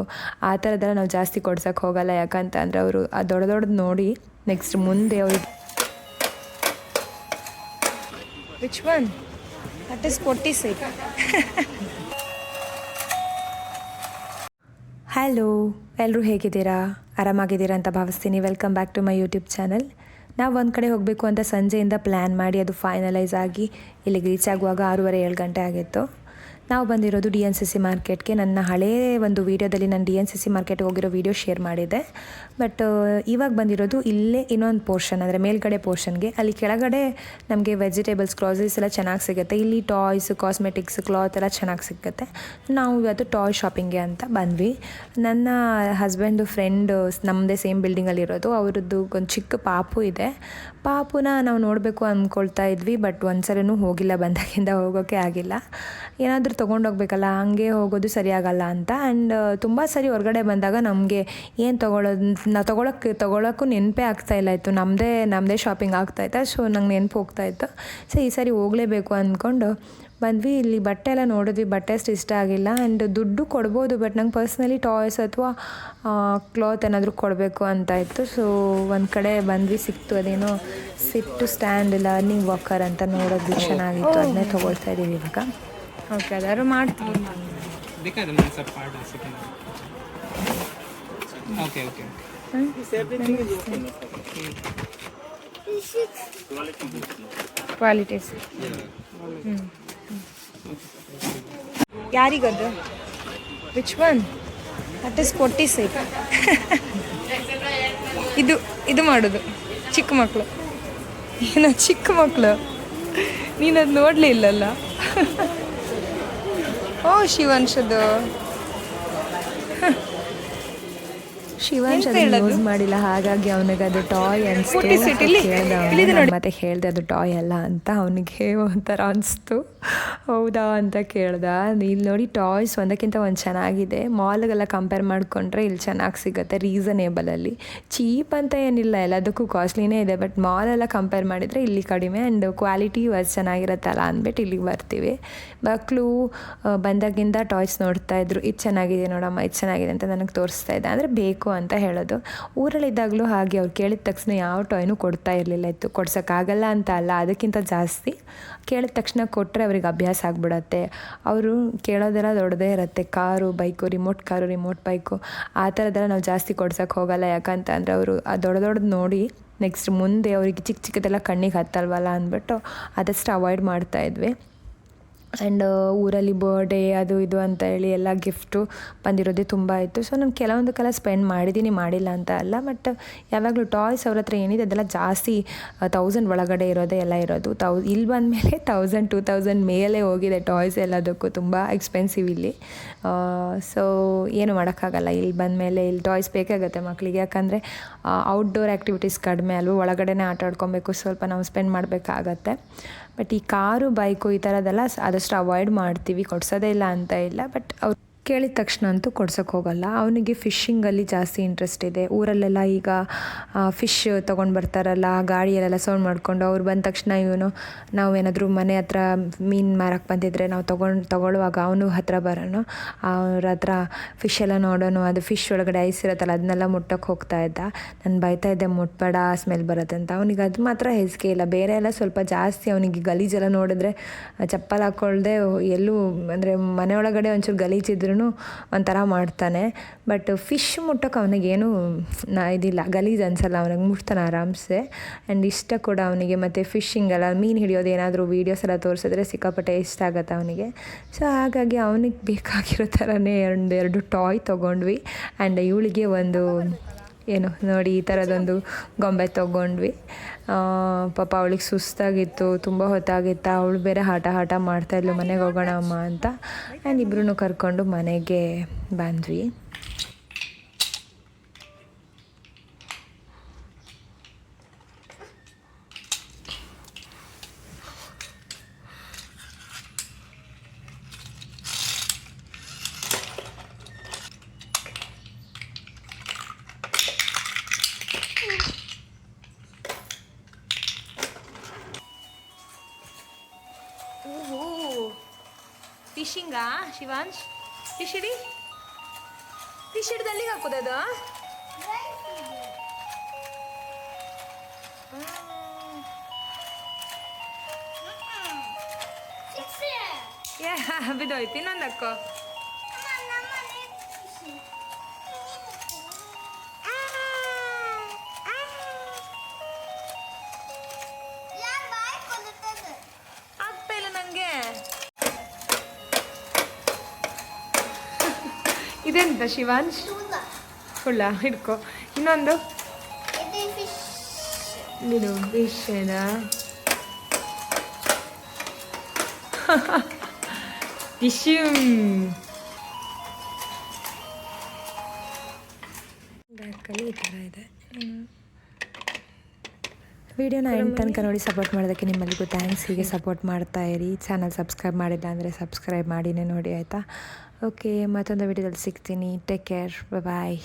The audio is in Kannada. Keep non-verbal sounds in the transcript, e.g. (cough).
ತೊಗೊಬೇಕು ಆ ಥರದ್ದೆಲ್ಲ ನಾವು ಜಾಸ್ತಿ ಕೊಡ್ಸೋಕ್ಕೆ ಹೋಗಲ್ಲ. ಯಾಕಂತ ಅಂದರೆ ಅವರು ಆ ದೊಡ್ಡ ದೊಡ್ಡದು ನೋಡಿ ನೆಕ್ಸ್ಟ್ ಮುಂದೆ ಅವ್ರಿಗೆ which one that is forty six hello ಎಲ್ಲರೂ ಹೇಗಿದ್ದೀರಾ? ಆರಾಮಾಗಿದ್ದೀರಾ ಅಂತ ಭಾವಿಸ್ತೀನಿ. Welcome back to my YouTube channel ನಾವು ಒಂದು ಕಡೆ ಹೋಗಬೇಕು ಅಂತ ಸಂಜೆಯಿಂದ ಪ್ಲ್ಯಾನ್ ಮಾಡಿ ಅದು ಫೈನಲೈಸ್ ಆಗಿ ಇಲ್ಲಿಗೆ ರೀಚ್ ಆಗುವಾಗ ಆರೂವರೆ ಏಳು ಗಂಟೆ ಆಗಿತ್ತು. ನಾವು ಬಂದಿರೋದು ಡಿ ಎನ್ ಸಿ ಸಿ ಮಾರ್ಕೆಟ್ಗೆ. ನನ್ನ ಹಳೇ ಒಂದು ವೀಡಿಯೋದಲ್ಲಿ ನಾನು ಡಿ ಎನ್ ಸಿ ಸಿ ಮಾರ್ಕೆಟ್ಗೆ ಹೋಗಿರೋ ವೀಡಿಯೋ ಶೇರ್ ಮಾಡಿದ್ದೆ. ಬಟ್ ಇವಾಗ ಬಂದಿರೋದು ಇಲ್ಲೇ ಇನ್ನೊಂದು ಪೋರ್ಷನ್ ಅಂದರೆ ಮೇಲ್ಗಡೆ ಪೋರ್ಷನ್ಗೆ ಅಲ್ಲಿ ಕೆಳಗಡೆ ನಮಗೆ ವೆಜಿಟೇಬಲ್ಸ್ ಗ್ರಾಸರೀಸ್ ಎಲ್ಲ ಚೆನ್ನಾಗಿ ಸಿಗುತ್ತೆ. ಇಲ್ಲಿ ಟಾಯ್ಸ್ ಕಾಸ್ಮೆಟಿಕ್ಸ್ ಕ್ಲಾತ್ ಎಲ್ಲ ಚೆನ್ನಾಗಿ ಸಿಗುತ್ತೆ. ನಾವು ಇವತ್ತು ಟಾಯ್ ಶಾಪಿಂಗ್ಗೆ ಅಂತ ಬಂದ್ವಿ. ನನ್ನ ಹಸ್ಬೆಂಡು ಫ್ರೆಂಡ್ ನಮ್ಮದೇ ಸೇಮ್ ಬಿಲ್ಡಿಂಗಲ್ಲಿರೋದು ಅವರದ್ದು ಒಂದು ಚಿಕ್ಕ ಪಾಪು ಇದೆ. ಪಾಪುನ ನಾವು ನೋಡಬೇಕು ಅಂದ್ಕೊಳ್ತಾ ಇದ್ವಿ ಬಟ್ ಒಂದ್ಸಲನೂ ಹೋಗಿಲ್ಲ, ಬಂದಾಗಿಂದ ಹೋಗೋಕ್ಕೆ ಆಗಿಲ್ಲ. ಏನಾದರೂ ತೊಗೊಂಡೋಗ್ಬೇಕಲ್ಲ ಹಾಗೆ ಹೋಗೋದು ಸರಿಯಾಗಲ್ಲ ಅಂತ. ಆ್ಯಂಡ್ ತುಂಬ ಸರಿ ಹೊರಗಡೆ ಬಂದಾಗ ನಮಗೆ ಏನು ತೊಗೊಳೋದು ನಾ ತೊಗೊಳಕ್ಕೆ ತೊಗೊಳಕ್ಕೂ ನೆನಪೇ ಇಲ್ಲ ಇತ್ತು. ನಮ್ಮದೇ ನಮ್ಮದೇ ಶಾಪಿಂಗ್ ಆಗ್ತಾಯಿತ್ತು ಸೊ ನಂಗೆ ನೆನಪು ಹೋಗ್ತಾಯಿತ್ತು ಸೊ ಈ ಸರಿ ಹೋಗಲೇಬೇಕು ಅಂದ್ಕೊಂಡು ಬಂದ್ವಿ. ಇಲ್ಲಿ ಬಟ್ಟೆ ಎಲ್ಲ ನೋಡಿದ್ವಿ. ಬಟ್ಟೆ ಅಷ್ಟು ಇಷ್ಟ ಆಗಿಲ್ಲ. ಆ್ಯಂಡ್ ದುಡ್ಡು ಕೊಡ್ಬೋದು ಬಟ್ ನಂಗೆ ಪರ್ಸ್ನಲಿ ಟಾಯ್ಸ್ ಅಥವಾ ಕ್ಲಾತ್ ಏನಾದರೂ ಕೊಡಬೇಕು ಅಂತ ಇತ್ತು. ಸೊ ಒಂದು ಕಡೆ ಬಂದ್ವಿ. ಸಿಕ್ತು ಅದೇನೋ ಸಿಟ್ಟು ಸ್ಟ್ಯಾಂಡ್ ಲರ್ನಿಂಗ್ ವಾಕರ್ ಅಂತ ನೋಡೋದು ಚೆನ್ನಾಗಿತ್ತು. ಅದನ್ನೇ ತೊಗೊಳ್ತಾ ಇದ್ದೀವಿ ಇವಾಗ. ಓಕೆ ಅದಾದ್ರು ಮಾಡ್ತೀನಿ. ಬೇಕಾದ್ರೆ ನಾನು ಓಕೆ ಓಕೆ ಕ್ವಾಲಿಟೀಸ್ ಯಾರಿಗದು? ವಿಚ್ ಒನ್ ದಟ್ ಇಸ್ ಪೊಟ್ಟಿ ಸೈಟ್ ಇದು ಇದು ಮಾಡೋದು. ಚಿಕ್ಕ ಮಕ್ಕಳು ಏನೋ ಚಿಕ್ಕ ಮಕ್ಕಳು ನೀನದು ನೋಡಲಿಲ್ಲಲ್ಲ? (laughs) ಓ ಶಿವಂಶದು ಶಿವಂಶ್ ಅದನ್ನ ಯೂಸ್ ಮಾಡಿಲ್ಲ. ಹಾಗಾಗಿ ಅವನಿಗೆ ಅದು ಟಾಯ್ ಅನಿಸ್ತು. ಕೇಳ್ದ ಅವ್ನು. ಮತ್ತೆ ಹೇಳ್ದೆ ಅದು ಟಾಯ್ ಅಲ್ಲ ಅಂತ ಅವನಿಗೆ ಒಂಥರ ಅನಿಸ್ತು. ಹೌದಾ ಅಂತ ಕೇಳ್ದ. ಇಲ್ಲಿ ನೋಡಿ ಟಾಯ್ಸ್ ಒಂದಕ್ಕಿಂತ ಒಂದು ಚೆನ್ನಾಗಿದೆ. ಮಾಲ್ಗೆಲ್ಲ ಕಂಪೇರ್ ಮಾಡಿಕೊಂಡ್ರೆ ಇಲ್ಲಿ ಚೆನ್ನಾಗಿ ಸಿಗುತ್ತೆ ರೀಸನೇಬಲಲ್ಲಿ ಚೀಪ್ ಅಂತ ಏನಿಲ್ಲ ಎಲ್ಲದಕ್ಕೂ ಕಾಸ್ಟ್ಲಿನೇ ಇದೆ ಬಟ್ ಮಾಲೆಲ್ಲ ಕಂಪೇರ್ ಮಾಡಿದರೆ ಇಲ್ಲಿ ಕಡಿಮೆ ಆ್ಯಂಡ್ ಕ್ವಾಲಿಟಿ ವಾಸ್ ಚೆನ್ನಾಗಿರುತ್ತಲ್ಲ ಅಂದ್ಬಿಟ್ಟು ಇಲ್ಲಿಗೆ ಬರ್ತೀವಿ. ಮಕ್ಕಳು ಬಂದಾಗಿಂದ ಟಾಯ್ಸ್ ನೋಡ್ತಾ ಇದ್ರು. ಇದು ಚೆನ್ನಾಗಿದೆ ನೋಡಮ್ಮ ಇದು ಚೆನ್ನಾಗಿದೆ ಅಂತ ನನಗೆ ತೋರಿಸ್ತಾ ಇದ್ದೆ. ಅಂದರೆ ಬೇಕು ಅಂತ ಹೇಳೋದು. ಊರಲ್ಲಿದ್ದಾಗಲೂ ಹಾಗೆ ಅವ್ರು ಕೇಳಿದ ತಕ್ಷಣ ಯಾವ ಟಾಯ್ನು ಕೊಡ್ತಾ ಇರಲಿಲ್ಲ. ಇತ್ತು ಕೊಡ್ಸೋಕ್ಕಾಗಲ್ಲ ಅಂತ ಅಲ್ಲ, ಅದಕ್ಕಿಂತ ಜಾಸ್ತಿ ಕೇಳಿದ ತಕ್ಷಣ ಕೊಟ್ಟರೆ ಅವ್ರಿಗೆ ಅಭ್ಯಾಸ ಆಗಿಬಿಡತ್ತೆ. ಅವರು ಕೇಳೋದೆಲ್ಲ ದೊಡ್ಡದೇ ಇರುತ್ತೆ. Car bike remote car remote bike ಆ ಥರದ್ದೆಲ್ಲ ನಾವು ಜಾಸ್ತಿ ಕೊಡ್ಸೋಕ್ಕೆ ಹೋಗಲ್ಲ. ಯಾಕಂತ ಅಂದರೆ ಅವರು ಆ ದೊಡ್ಡ ದೊಡ್ಡದು ನೋಡಿ ನೆಕ್ಸ್ಟ್ ಮುಂದೆ ಅವರಿಗೆ ಚಿಕ್ಕ ಚಿಕ್ಕದೆಲ್ಲ ಕಣ್ಣಿಗೆ ಹತ್ತಲ್ವಲ್ಲ ಅಂದ್ಬಿಟ್ಟು ಆದಷ್ಟು ಅವಾಯ್ಡ್ ಮಾಡ್ತಾಯಿದ್ವಿ ಆ್ಯಂಡ್ ಊರಲ್ಲಿ ಬರ್ಡೇ ಅದು ಇದು ಅಂತ ಹೇಳಿ ಎಲ್ಲ ಗಿಫ್ಟು ಬಂದಿರೋದೇ ತುಂಬ ಇತ್ತು. ಸೊ ನಾನು ಕೆಲವೊಂದು ಕೆಲವೊಂದಕ್ಕೆಲ್ಲ ಸ್ಪೆಂಡ್ ಮಾಡಿದ್ದೀನಿ ಮಾಡಿಲ್ಲ ಅಂತ ಅಲ್ಲ ಬಟ್ ಯಾವಾಗಲೂ ಟಾಯ್ಸ್ ಅವ್ರ ಹತ್ರ ಏನಿದೆ ಅದೆಲ್ಲ ಜಾಸ್ತಿ ತೌಸಂಡ್ ಒಳಗಡೆ ಇರೋದೇ ಎಲ್ಲ ಇರೋದು. ತೌ ಇಲ್ಲಿ ಬಂದಮೇಲೆ ತೌಸಂಡ್ ಟೂ ತೌಸಂಡ್ ಮೇಲೆ ಹೋಗಿದೆ ಟಾಯ್ಸ್ ಎಲ್ಲದಕ್ಕೂ ತುಂಬ ಎಕ್ಸ್ಪೆನ್ಸಿವ್ ಇಲ್ಲಿ. ಸೊ ಏನು ಮಾಡೋಕ್ಕಾಗಲ್ಲ. ಇಲ್ಲಿ ಬಂದಮೇಲೆ ಇಲ್ಲಿ ಟಾಯ್ಸ್ ಬೇಕಾಗುತ್ತೆ ಮಕ್ಕಳಿಗೆ ಯಾಕಂದರೆ ಔಟ್ಡೋರ್ ಆ್ಯಕ್ಟಿವಿಟೀಸ್ ಕಡಿಮೆ ಅಲ್ವ? ಒಳಗಡೆನೇ ಆಟ ಆಡ್ಕೊಬೇಕು. ಸ್ವಲ್ಪ ನಾವು ಸ್ಪೆಂಡ್ ಮಾಡಬೇಕಾಗತ್ತೆ. ಬಟ್ ಈ ಕಾರು ಬೈಕು ಈ ಥರದ್ದೆಲ್ಲ ಆದಷ್ಟು ಅವಾಯ್ಡ್ ಮಾಡ್ತೀವಿ. ಕೊಡ್ಸೋದೇ ಇಲ್ಲ ಅಂತ ಇಲ್ಲ. ಬಟ್ ಅವ್ರು ಕೇಳಿದ ತಕ್ಷಣ ಅಂತೂ ಕೊಡ್ಸೋಕ್ಕೆ ಹೋಗಲ್ಲ. ಅವನಿಗೆ ಫಿಶಿಂಗಲ್ಲಿ ಜಾಸ್ತಿ ಇಂಟ್ರೆಸ್ಟ್ ಇದೆ. ಊರಲ್ಲೆಲ್ಲ ಈಗ ಫಿಶ್ ತೊಗೊಂಡು ಬರ್ತಾರಲ್ಲ ಗಾಡಿಯಲ್ಲೆಲ್ಲ ಸೌಂಡ್ ಮಾಡಿಕೊಂಡು ಅವ್ರು ಬಂದ ತಕ್ಷಣ ಇವನು, ನಾವು ಏನಾದರೂ ಮನೆ ಹತ್ರ ಮೀನು ಮಾರಕ್ಕೆ ಬಂದಿದ್ರೆ ನಾವು ತೊಗೊಂಡು, ತೊಗೊಳ್ಳುವಾಗ ಅವನು ಹತ್ರ ಬರೋಣ ಅವ್ರ ಹತ್ರ ಫಿಶ್ ಎಲ್ಲ ನೋಡೋಣ ಅದು ಫಿಶ್ ಒಳಗಡೆ ಐಸ್ ಇರುತ್ತಲ್ಲ, ಅದನ್ನೆಲ್ಲ ಮುಟ್ಟಕ್ಕೆ ಹೋಗ್ತಾ ಇದ್ದ. ನಾನು ಬೈತಾ ಇದ್ದೆ, ಮುಟ್ಬೇಡ ಸ್ಮೆಲ್ ಬರುತ್ತೆ ಅಂತ. ಅವನಿಗೆ ಅದು ಮಾತ್ರ ಹೆಸಿಗೆ ಇಲ್ಲ. ಬೇರೆ ಎಲ್ಲ ಸ್ವಲ್ಪ ಜಾಸ್ತಿ ಅವನಿಗೆ ಗಲೀಜೆಲ್ಲ ನೋಡಿದ್ರೆ, ಚಪ್ಪಲ್ ಹಾಕ್ಕೊಳ್ದೆ ಎಲ್ಲೂ, ಅಂದರೆ ಮನೆ ಒಳಗಡೆ ಒಂಚೂರು ಗಲೀಜಿದ್ರು ಒಂಥರ ಮಾಡ್ತಾನೆ. ಬಟ್ ಫಿಶ್ ಮುಟ್ಟೋಕೆ ಅವನಿಗೇನು ನಾ ಇದಿಲ್ಲ. ಗಲೀಜು ಅನ್ಸಲ್ಲ ಅವನಿಗೆ, ಮುಟ್ತಾನೆ ಆರಾಮ್ಸೆ. ಆ್ಯಂಡ್ ಇಷ್ಟ ಕೂಡ ಅವನಿಗೆ ಮತ್ತು ಫಿಶಿಂಗ್ ಎಲ್ಲ ಮೀನು ಹಿಡಿಯೋದು ಏನಾದರೂ ವೀಡಿಯೋಸ್ ಎಲ್ಲ ತೋರಿಸಿದ್ರೆ ಸಿಕ್ಕಾಪಟ್ಟೆ ಇಷ್ಟ ಆಗುತ್ತೆ ಅವನಿಗೆ. ಸೊ ಹಾಗಾಗಿ ಅವನಿಗೆ ಬೇಕಾಗಿರೋ ಥರನೇ ಒಂದು ಎರಡು ಟಾಯ್ ತೊಗೊಂಡ್ವಿ. ಆ್ಯಂಡ್ ಇವಳಿಗೆ ಒಂದು ಏನು ನೋಡಿ ಈ ಥರದೊಂದು ಗೊಂಬೆ ತೊಗೊಂಡ್ವಿ. ಪಾಪ ಅವಳಿಗೆ ಸುಸ್ತಾಗಿತ್ತು, ತುಂಬ ಹೊತ್ತಾಗಿತ್ತು. ಅವಳು ಬೇರೆ ಹಠ ಹಾಟ ಮಾಡ್ತಾಯಿದ್ಲು ಮನೆಗೆ ಹೋಗೋಣ ಅಮ್ಮ ಅಂತ. ನಾನು ಇಬ್ಬರೂ ಕರ್ಕೊಂಡು ಮನೆಗೆ ಬಂದ್ವಿ. ಫಿಶಿಂಗಾ ಶಿವಾಂಶ್? ಫಿಶ್ ಹಿಡಿ ಫಿಶ್ ಹಿಡ್ದು ಅಲ್ಲಿಗೆ ಹಾಕೋದದು ಬಿದ್ದೋಯ್ತು ಇನ್ನೊಂದು ಹಾಕೋ. ಇದೆಂತ ಶಿವಾಂಶ್? ಹುಳ ಹಿಡ್ಕೊ. ಇನ್ನೊಂದು? ಇದು ವಿಷಯನ ಫಿಶ್ (laughs) ಬ್ಯಾಕಲ್ಲಿ ಈ ಥರ ಇದೆ. ವಿಡಿಯೋನ ಎಂಡ್ ತನಕ ನೋಡಿ ಸಪೋರ್ಟ್ ಮಾಡೋದಕ್ಕೆ ನಿಮ್ಮಲ್ಲಿಗೂ ಥ್ಯಾಂಕ್ಸ್ ಹೀಗೆ ಸಪೋರ್ಟ್ ಮಾಡ್ತಾ ಇರಿ. ಚಾನಲ್ ಸಬ್ಸ್ಕ್ರೈಬ್ ಮಾಡಿಲ್ಲ ಅಂದರೆ ಸಬ್ಸ್ಕ್ರೈಬ್ ಮಾಡಿನೇ ನೋಡಿ ಆಯಿತಾ? ಓಕೆ ಮತ್ತೊಂದು ವಿಡಿಯೋದಲ್ಲಿ ಸಿಗ್ತೀನಿ. Take care bye